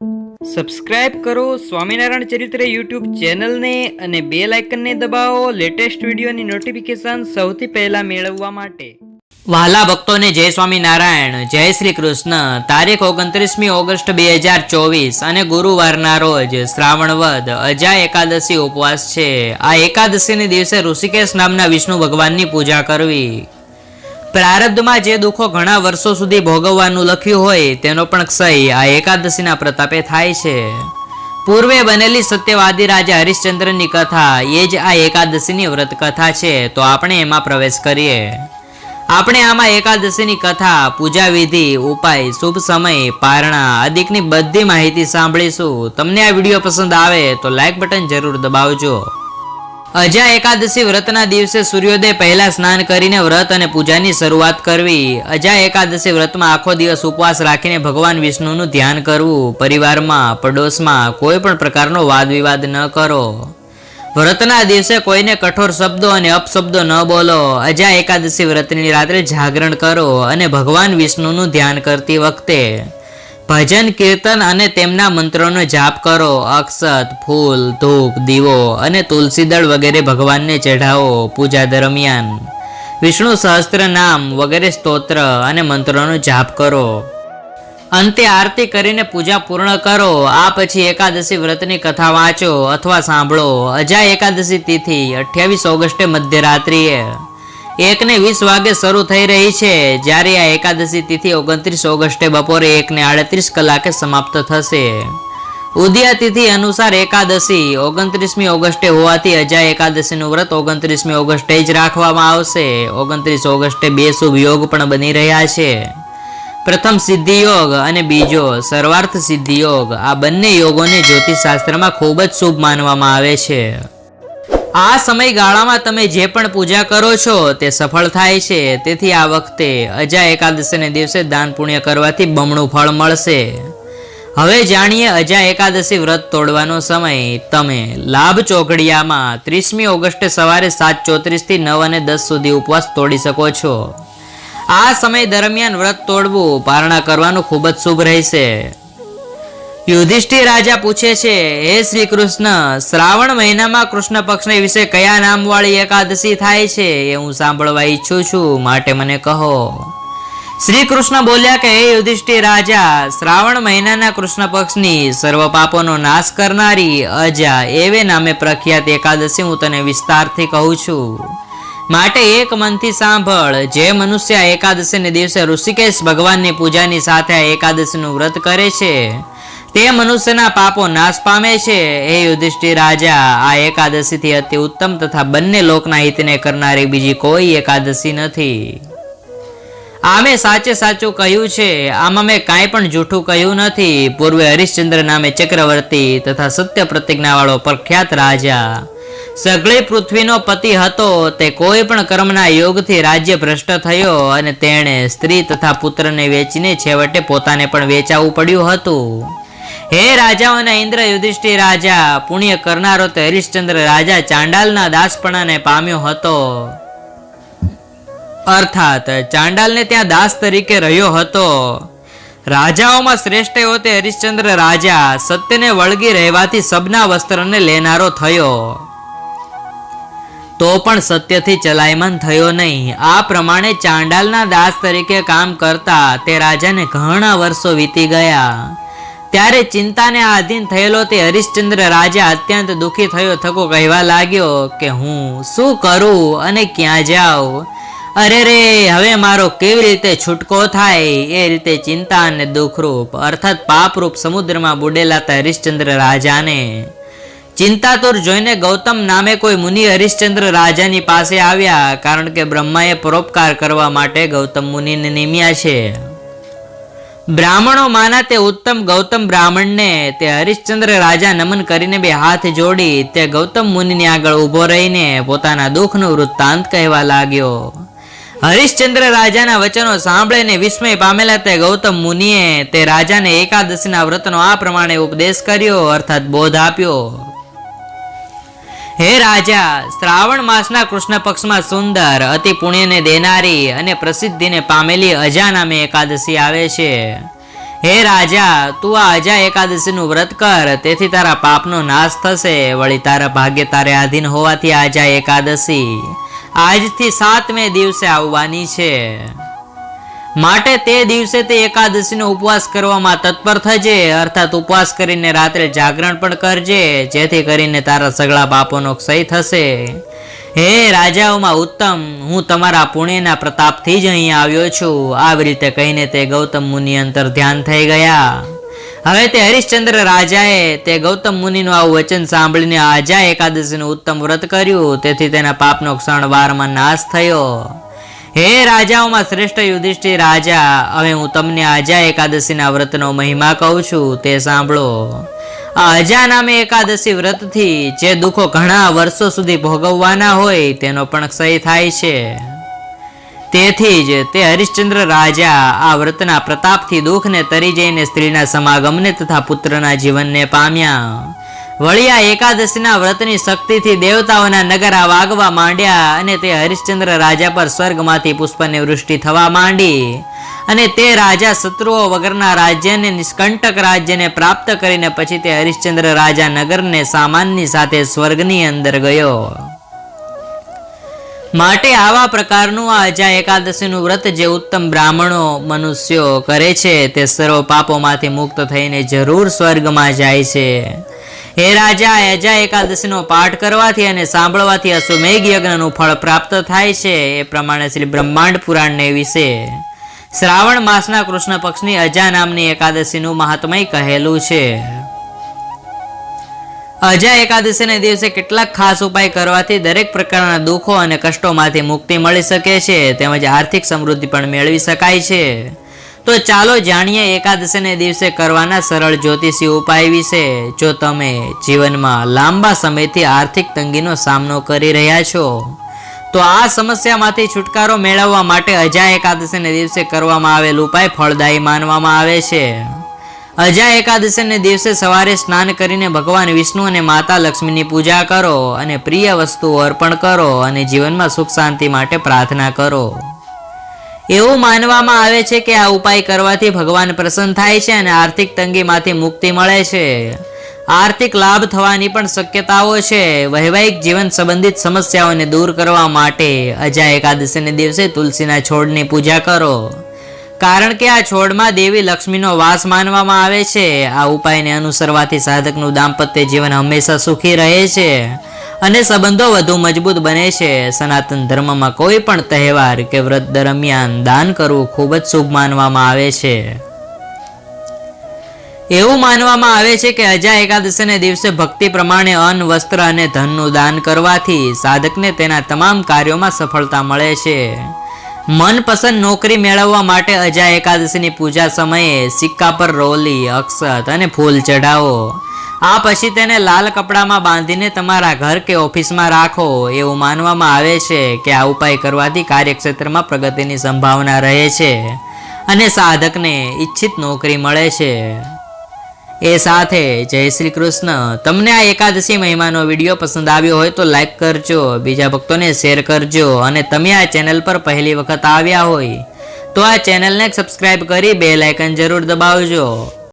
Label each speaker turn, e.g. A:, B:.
A: Subscribe કરો સ્વામિનારાયણ ચરિત્ર YouTube ચેનલને અને બે લાઇકનને દબાવો લેટેસ્ટ વિડીયોની નોટિફિકેશન સૌથી પહેલા મેળવવા માટે.
B: વાલા ભક્તોને જય સ્વામિનારાયણ, જય શ્રી કૃષ્ણ. તારીખ ઓગણત્રીસમી ઓગસ્ટ બે હજાર ચોવીસ અને ગુરુવારના રોજ શ્રાવણ વદ, અજા એકાદશી ઉપવાસ છે. આ એકાદશીને દિવસે ઋષિકેશ નામના વિષ્ણુ ભગવાનની પૂજા કરવી. પ્રારબ્ધમાં જે દુઃખો ઘણા વર્ષો સુધી ભોગવવાનું લખ્યું હોય, તેનો પણ ક્ષય આ એકાદશીના પ્રતાપે થાય છે. પૂર્વે બનેલી સત્યવાદી રાજા હરિશ્ચંદ્રની કથા, એ જ આ એકાદશીની વ્રત કથા છે, તો આપણે એમાં પ્રવેશ કરીએ. આપણે આમાં એકાદશીની કથા પૂજા વિધિ ઉપાય, શુભ સમય, પારણા આદિકની બધી માહિતી સાંભળીશું. તમને આ વીડિયો પસંદ આવે તો લાઈક બટન જરૂર દબાવજો. અજા એકાદશી વ્રતના દિવસે સૂર્યોદય પહેલા સ્નાન કરીને વ્રત અને પૂજાની શરૂઆત કરવી. અજા એકાદશી વ્રતમાં આખો દિવસ ઉપવાસ રાખીને ભગવાન વિષ્ણુનું ધ્યાન કરવું. પરિવારમાં, પડોશમાં કોઈ પણ પ્રકારનો વાદ વિવાદ ન કરો. વ્રતના દિવસે કોઈને કઠોર શબ્દો અને અપશબ્દો ન બોલો. અજા એકાદશી વ્રતની રાત્રે જાગરણ કરો અને ભગવાન વિષ્ણુનું ધ્યાન કરતી વખતે ભજન, કીર્તન અને તેમના મંત્રોનો જાપ કરો. અક્ષત, ફૂલ, ધૂપ, દીવો અને તુલસીદળ વગેરે ભગવાનને ચઢાવો પૂજા દરમિયાન. વિષ્ણુ સહસ્ત્ર નામ વગેરે સ્તોત્ર અને મંત્રોનો જાપ કરો. અંતે આરતી કરીને પૂજા પૂર્ણ કરો. આ પછી એકાદશી વ્રતની કથા વાંચો અથવા સાંભળો. અજા એકાદશી તિથિ અઠ્યાવીસ ઓગસ્ટે મધ્યરાત્રિએ. એકને વીસ વાગે શરૂ થઈ રહી છે. જ્યારે આ એકાદશી તિથિ ઓગણત્રીસ ઓગસ્ટે બપોરે એકને આડત્રીસ કલાકે સમાપ્ત થશે. ઉદિયા તિથિ અનુસાર એકાદશી ઓગણત્રીસમી ઓગસ્ટે હોવાથી અજા એકાદશીનું વ્રત ઓગણત્રીસમી ઓગસ્ટે જ રાખવામાં આવશે. ઓગણત્રીસ ઓગસ્ટે બે શુભ યોગ પણ બની રહ્યા છે. પ્રથમ સિદ્ધિ યોગ અને બીજો સર્વાર્થ સિદ્ધિ યોગ. આ બંને યોગોને જ્યોતિષશાસ્ત્રમાં ખૂબ જ શુભ માનવામાં આવે છે. આ સમયગાળામાં તમે જે પણ પૂજા કરો છો, તે સફળ થાય છે. તેથી આ વખતે અજા એકાદશીને દિવસે દાન પુણ્ય કરવાથી બમણું ફળ મળશે. હવે જાણીએ અજા એકાદશી વ્રત તોડવાનો સમય. તમે લાભ ચોકડિયામાં ત્રીસમી ઓગસ્ટે સવારે સાત ચોત્રીસથી નવ અને દસ સુધી ઉપવાસ તોડી શકો છો. આ સમય દરમિયાન વ્રત તોડવું, પારણા કરવાનું ખૂબ જ શુભ રહેશે. યુધિષ્ઠિર રાજા પૂછે છે, હે શ્રી કૃષ્ણ શ્રાવણ મહિનામાં કૃષ્ણ પક્ષને વિશે કયા નામવાળી એકાદશી થાય છે? એ હું સાંભળવા ઈચ્છું છું, માટે મને કહો. શ્રી કૃષ્ણ બોલ્યા કે, હે યુધિષ્ઠિર રાજા, શ્રાવણ મહિનાના કૃષ્ણ પક્ષની સર્વ પાપોનો નાશ કરનારી અજા એવે નામે પ્રખ્યાત એકાદશી હું તને વિસ્તારથી કહું છું. માટે એક મનથી સાંભળ, જે મનુષ્ય એકાદશીને દિવસે ઋષિકેશ ભગવાનની પૂજાની સાથે આ એકાદશીનું વ્રત કરે છે તે મનુષ્યના પાપો નાશ પામે છે. હે યુધિષ્ઠિર રાજા, આ એકાદશીથી અતિ ઉત્તમ તથા બંને લોકના હિતને કરનારી બીજી કોઈ એકાદશી નથી. આમે સાચે સાચું કહ્યું છે. આમાં મેં કાંઈ પણ જૂઠું કહ્યું નથી. પૂર્વે હરિશ્ચંદ્ર નામે ચક્રવર્તી તથા સત્ય પ્રતિજ્ઞાવાળો પ્રખ્યાત રાજા. સગળી પૃથ્વીનો પતિ હતો. તે કોઈ પણ કર્મના યોગથી રાજ્ય ભ્રષ્ટ થયો અને તેણે સ્ત્રી તથા પુત્રને વેચીને છેવટે પોતાને પણ વેચાવું પડ્યું હતું. હે રાજાઓના ઇન્દ્ર યુધિષ્ઠિર રાજા, પુણ્ય કરનારો તો હરિશ્ચંદ્ર રાજા, ચાંડાલના દાસપણાને પામ્યો હતો. અર્થાત, ચાંડાલને ત્યાં દાસ તરીકે રહ્યો હતો. રાજાઓમાં શ્રેષ્ઠ એવો તે હરિશ્ચંદ્ર રાજા, સત્યને વળગી રહેવાથી સબના વસ્ત્રને લેનારો થયો. તો પણ સત્યથી ચલાયમાન થયો નહીં. આ પ્રમાણે ચાંડાલના દાસ તરીકે કામ કરતા તે રાજાને ઘણા વર્ષો વીતી ગયા. ત્યારે ચિંતાને આધીન થયેલો તે હરિશ્ચંદ્ર રાજા અત્યંત દુઃખી થયો, થકો કહેવા લાગ્યો કે હું શું કરું અને ક્યાં જાઉં? અરે રે, હવે મારો કેવી રીતે છૂટકો થાય? એ રીતે ચિંતા અને દુઃખરૂપ, અર્થાત પાપરૂપ સમુદ્રમાં બુડેલા હતા હરિશ્ચંદ્ર રાજાને. ચિંતાતુર જોઈને ગૌતમ નામે કોઈ મુનિ હરિશ્ચંદ્ર રાજાની પાસે આવ્યા, કારણ કે બ્રહ્માએ પરોપકાર કરવા માટે ગૌતમ મુનિને નિમ્યા છે. બ્રાહ્મણો માના તે ઉત્તમ ગૌતમ બ્રાહ્મણને તે હરિશ્ચંદ્ર રાજા નમન કરીને બે હાથ જોડી તે ગૌતમ મુનિની આગળ ઊભો રહીને પોતાના દુઃખનો વૃત્તાંત કહેવા લાગ્યો. હરિશ્ચંદ્ર રાજાના વચનો સાંભળીને વિસ્મય પામેલા તે ગૌતમ મુનિએ તે રાજાને એકાદશીના વ્રતનો આ પ્રમાણે ઉપદેશ કર્યો, અર્થાત બોધ આપ્યો. હે રાજા, શ્રાવણ માસના કૃષ્ણ પક્ષમાં સુંદર, અતિ પુણ્યને દેનારી અને પ્રસિદ્ધિને પામેલી અજા નામે એકાદશી આવે છે. હે રાજા, તું આ અજા એકાદશીનું વ્રત કર, તેથી તારા પાપનો નાશ થશે, વળી તારા ભાગ્ય તારે આધીન હોવાથી આજા એકાદશી આજથી સાતમે દિવસે આવવાની છે. માટે તે દિવસે તે એકાદશીનો ઉપવાસ કરવામાં તત્પર થજે, અર્થાત ઉપવાસ કરીને રાત્રે જાગરણ પણ કરજે, જેથી કરીને તારા સગળા પાપોનો ક્ષય થશે. હે રાજાઓમાં ઉત્તમ, હું તમારા પુણ્યના પ્રતાપથી જ અહીં આવ્યો છું. આવી રીતે કહીને તે ગૌતમ મુનિ અંતર ધ્યાન થઈ ગયા. હવે તે હરિશ્ચંદ્ર રાજાએ તે ગૌતમ મુનિનું આવું વચન સાંભળીને આજા એકાદશીનું ઉત્તમ વ્રત કર્યું. તેથી તેના પાપનો ક્ષણ વારમાં નાશ થયો. હે રાજાઓમાં શ્રેષ્ઠ યુધિષ્ઠિર રાજા, હવે હું તમને આજા એકાદશીના વ્રતનો મહિમા કહું છું, તે સાંભળો. અજા નામે એકાદશી વ્રતથી જે દુઃખો ઘણા વર્ષો સુધી ભોગવવાના હોય, તેનો પણ ક્ષય થાય છે. તેથી જ તે હરિશ્ચંદ્ર રાજા આ વ્રતના પ્રતાપથી દુઃખને તરી જઈને સ્ત્રીના સમાગમને તથા પુત્રના જીવનને પામ્યા. વળી આ એકાદશીના વ્રતની શક્તિથી દેવતાઓના નગર વાગવા માંડ્યા અને તે હરિશ્ચંદ્ર રાજા પર સ્વર્ગમાંથી પુષ્પની વૃષ્ટિ થવા માંડી. અને તે રાજા શત્રુઓ વગરના રાજ્યને નિષ્કંટક રાજ્યને પ્રાપ્ત કરીને પછી તે હરિશ્ચંદ્ર રાજા નગરને સામાનની સાથે સ્વર્ગની અંદર ગયો. માટે આવા પ્રકારનું આ અજા એકાદશીનું વ્રત જે ઉત્તમ બ્રાહ્મણો, મનુષ્યો કરે છે, તે સર્વ પાપોમાંથી મુક્ત થઈને જરૂર સ્વર્ગમાં જાય છે. હે રાજા એજા એકાદશીનો પાઠ કરવાથી અને સાંભળવાથી અશ્વમેઘ યજ્ઞનું ફળ પ્રાપ્ત થાય છે. એ પ્રમાણે શ્રી બ્રહ્માંડ પુરાણને વિશે શ્રાવણ માસના કૃષ્ણ પક્ષની અજા નામની એકાદશીનું મહાત્મય કહેલું છે. અજા એકાદશીને દિવસે કેટલાક ખાસ ઉપાય કરવાથી દરેક પ્રકારના દુઃખો અને કષ્ટોમાંથી મુક્તિ મળી શકે છે. તેમજ આર્થિક સમૃદ્ધિ પણ મેળવી શકાય છે. તો ચાલો જાણીએ એકાદશીને દિવસે કરવાના સરળ જ્યોતિષી ઉપાય વિશે. જો તમે જીવનમાં લાંબા સમયથી આર્થિક તંગીનો સામનો કરી રહ્યા છો, તો આ સમસ્યામાંથી છુટકારો મેળવવા માટે અજા એકાદશીને દિવસે કરવામાં આવેલ ઉપાય ફળદાયી માનવામાં આવે છે. અજા એકાદશીને દિવસે સવારે સ્નાન કરીને ભગવાન વિષ્ણુ અને માતા લક્ષ્મીની પૂજા કરો અને પ્રિય વસ્તુઓ અર્પણ કરો અને જીવનમાં સુખ શાંતિ માટે પ્રાર્થના કરો. એવું માનવામાં આવે છે કે આ ઉપાય કરવાથી ભગવાન પ્રસન્ન થાય છે અને આર્થિક તંગીમાંથી મુક્તિ મળે છે. આર્થિક લાભ થવાની પણ શક્યતાઓ છે. વૈવાહિક જીવન સંબંધિત સમસ્યાઓને દૂર કરવા માટે અજા એકાદશીને દિવસે તુલસીના છોડની પૂજા કરો. કારણ કે આ છોડમાં દેવી લક્ષ્મીનો વાસ માનવામાં આવે છે. આ ઉપાયને અનુસરવાથી સાધકનું દાંપત્ય જીવન હંમેશા સુખી રહે છે. અને સંબંધો વધુ મજબૂત બને છે. સનાતન ધર્મમાં કોઈ પણ તહેવાર કે વ્રત દરમિયાન દાન કરવું ખૂબ જ શુભ માનવામાં આવે છે. એવું માનવામાં આવે છે કે અજા એકાદશીને દિવસે ભક્તિ પ્રમાણે અન્ન, વસ્ત્ર અને ધનનું દાન કરવાથી સાધકને તેના તમામ કાર્યોમાં સફળતા મળે છે. મનપસંદ નોકરી મેળવવા માટે અજા એકાદશીની પૂજા સમયે સિક્કા પર રોલી, અક્ષત અને ફૂલ ચઢાવો. આ પછી તેને લાલ કપડામાં બાંધીને તમારા ઘર કે ઓફિસમાં રાખો, એવું માનવામાં આવે છે કે આ ઉપાય કરવાથી કાર્યક્ષેત્રમાં પ્રગતિની સંભાવના રહે છે અને સાધકને ઈચ્છિત નોકરી મળે છે. એ સાથે જય શ્રી કૃષ્ણ. તમને આ એકાદશી મહિમાનો વીડિયો પસંદ આવ્યો હોય તો લાઈક કરજો, બીજા ભક્તોને શેર કરજો અને તમે આ ચેનલ પર પહેલી વખત આવ્યા હોય તો આ ચેનલને સબસ્ક્રાઈબ કરી બે લાઇકન જરૂર દબાવજો.